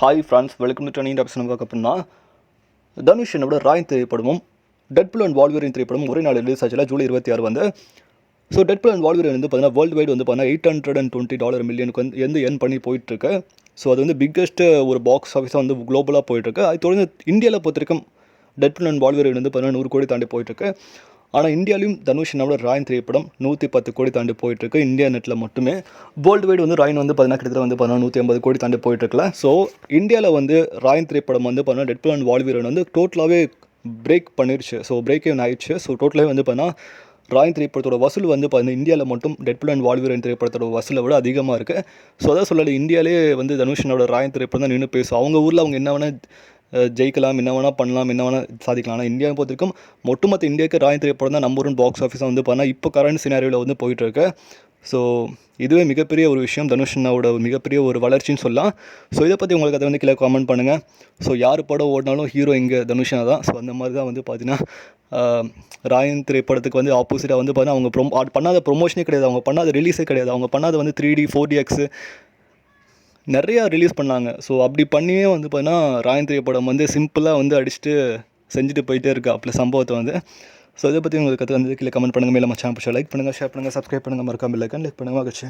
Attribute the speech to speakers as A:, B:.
A: Hi friends welcome to training tops பார்க்க அப்படின்னா தனுஷ் என்னோட ராய் திரைப்படமும் டெட்புல் அண்ட் வால்வரின் திரைப்படமும் ஒரே நாள் ரிலீஸ் ஆச்சுல ஜூலை இருபத்தி ஆறு வந்து. ஸோ டெட்புல் அண்ட் வால்வரின் வந்து பார்த்தீங்கன்னா வேர்ல்டு வைடு வந்து பார்த்தீங்கன்னா eight hundred and twenty dollar மில்லியனுக்கு வந்து எந்த என் பண்ணி போயிட்டுருக்கு. ஸோ அது வந்து பிக்கஸ்ட் ஒரு பாக்ஸ் ஆஃபீஸாக வந்து குளோபலாக போயிட்டுருக்கு. அது தொடர்ந்து இந்தியாவில் பொறுத்த வரைக்கும் டெட்புல் அண்ட் வால்வரின் வந்து பார்த்தீங்கன்னா நூறு கோடி தாண்டி போயிட்டுருக்கு. ஆனால் இந்தியாலையும் தனுஷ் என்னோட ராயன் திரைப்படம் நூற்றி பத்து கோடி தாண்டி போயிட்டுருக்கு. இந்தியா நெட்டில் மட்டுமே. வேர்ல்டு வைடு வந்து ராயன் வந்து பார்த்தீங்கன்னா கிட்டத்தட்ட வந்து பார்த்தீங்கன்னா நூற்றி ஐம்பது கோடி தாண்டி போயிட்டுருக்கல ஸோ இந்தியாவில் வந்து ராயன் திரைப்படம் வந்து பார்த்தீங்கன்னா டெட்புல் அண்ட் வால்வீரன் வந்து டோட்டலாகவே பிரேக் பண்ணிருச்சு. ஸோ பிரேக் ஆயிடுச்சு. ஸோ டோட்டலாகவே வந்து பார்த்தீங்கன்னா ராயன் திரைப்படத்தோட வசூல் வந்து பார்த்தீங்கன்னா இந்தியாவில் மட்டும் டெட்புல் அண்ட் வால்வீரன் திரைப்படத்தோட வசூலை விட அதிகமாக இருக்குது ஸோ அதான் சொல்லலை இந்தியாவிலே வந்து தனுஷனோட ராயன் திரைப்படம் தான் நின்று பேசும். அவங்க ஊரில் அவங்க என்ன வேணால் ஜெயிக்கலாம் என்ன வேணால் பண்ணலாம் என்ன வேணால் சாதிக்கலாம். ஆனால் இந்தியாவை பொறுத்த வரைக்கும் ஒட்டுமொத்த இந்தியாவுக்கு ராயன் திரைப்படம் தான் நம்பர் ஒன் பாக்ஸ் ஆஃபீஸாக வந்து பார்த்தா இப்போ கரண்ட் சினாரியோவில் வந்து போயிட்டுருக்கு. ஸோ இதுவே மிகப்பெரிய ஒரு விஷயம். தனுஷ் அண்ணாவோட மிகப்பெரிய ஒரு வளர்ச்சின்னு சொல்லலாம். ஸோ இதை பற்றி உங்களுக்கு அதை வந்து கீழே காமெண்ட் பண்ணுங்கள் ஸோ யார் படம் ஓடினாலும் ஹீரோ இங்கே தனுஷனா தான். ஸோ அந்த மாதிரி தான் வந்து பார்த்தீங்கன்னா ராயன் திரைப்படத்துக்கு வந்து ஆப்போசிட்டாக வந்து பார்த்தீங்கன்னா அவங்க ப்ரொம் பண்ணாத ப்ரொமோஷனே கிடையாது. அவங்க பண்ணாத ரிலீஸே கிடையாது. அவங்க பண்ணாத வந்து three D four D X நிறையா ரிலீஸ் பண்ணாங்க. ஸோ அப்படி பண்ணியே வந்து பார்த்தீங்கன்னா ராயன் படம் வந்து சிம்பிளாக வந்து அடிச்சுட்டு செஞ்சுட்டு போயிட்டே இருக்கா. அப்படி சம்பவத்தை வந்து. ஸோ இதை பற்றி உங்களுக்கு கற்று வந்து கீழே கமெண்ட் பண்ணுங்கள் மேலே மச்சான் பிடிச்சா லைக் பண்ணுங்கள் ஷேர் பண்ணுங்கள் சப்ஸ்கிரைப் பண்ணுங்கள் மறக்காமல் லைக் லைக் பண்ணுங்கள் மகிழ்ச்சி.